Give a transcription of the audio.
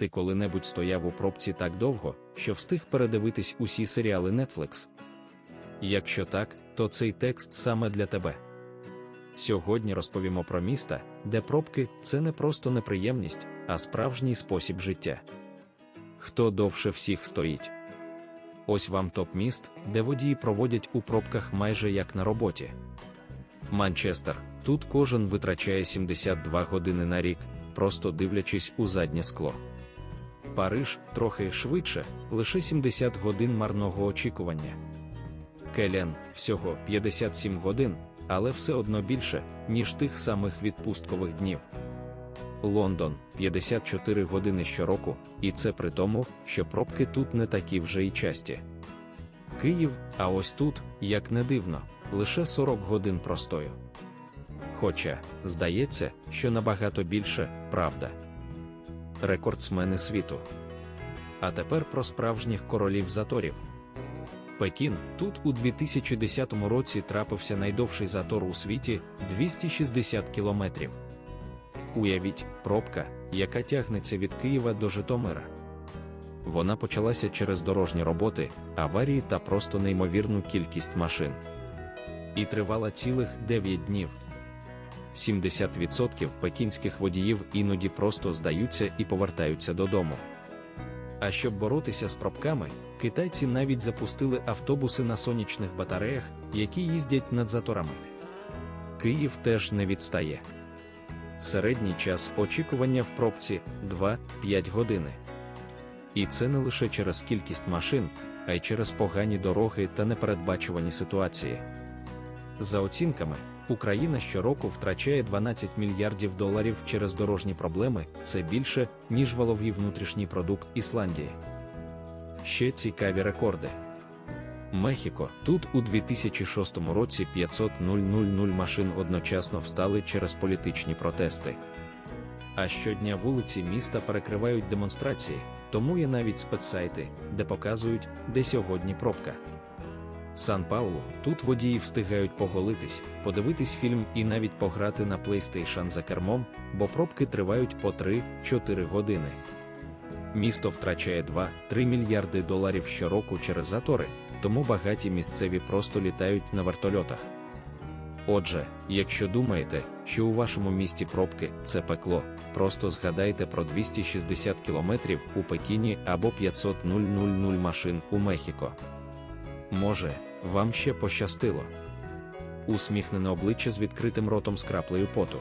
Ти коли-небудь стояв у пробці так довго, що встиг передивитись усі серіали Netflix? Якщо так, то цей текст саме для тебе. Сьогодні розповімо про міста, де пробки це не просто неприємність, а справжній спосіб життя. Хто довше всіх стоїть? Ось вам топ міст, де водії проводять у пробках майже як на роботі. Манчестер. Тут кожен витрачає 72 години на рік, просто дивлячись у заднє скло. Париж трохи швидше, лише 70 годин марного очікування. Келен всього 57 годин, але все одно більше, ніж тих самих відпусткових днів. Лондон 54 години щороку, і це при тому, що пробки тут не такі вже й часті. Київ, а ось тут, як не дивно, лише 40 годин простою. Хоча, здається, що набагато більше, правда. Рекордсмени світу. А тепер про справжніх королів заторів. Пекін тут у 2010 році трапився найдовший затор у світі 260 кілометрів. Уявіть, пробка, яка тягнеться від Києва до Житомира. Вона почалася через дорожні роботи, аварії та просто неймовірну кількість машин. І тривала цілих 9 днів. 70% пекінських водіїв іноді просто здаються і повертаються додому. А щоб боротися з пробками, китайці навіть запустили автобуси на сонячних батареях, які їздять над заторами. Київ теж не відстає. Середній час очікування в пробці 2-5 години. І це не лише через кількість машин, а й через погані дороги та непередбачувані ситуації. За оцінками, Україна щороку втрачає 12 мільярдів доларів через дорожні проблеми, це більше, ніж валовий внутрішній продукт Ісландії. Ще цікаві рекорди. Мехіко тут у 2006 році 500 000 машин одночасно встали через політичні протести. А щодня вулиці міста перекривають демонстрації, тому є навіть спецсайти, де показують, де сьогодні пробка. Сан Паулу тут водії встигають поголитись, подивитись фільм і навіть пограти на PlayStation за кермом, бо пробки тривають по 3-4 години. Місто втрачає 2-3 мільярди доларів щороку через затори, тому багаті місцеві просто літають на вертольотах. Отже, якщо думаєте, що у вашому місті пробки це пекло, просто згадайте про 260 кілометрів у Пекіні або 500 000 машин у Мехіко. Може, вам ще пощастило. Усміхнене обличчя з відкритим ротом з краплею поту.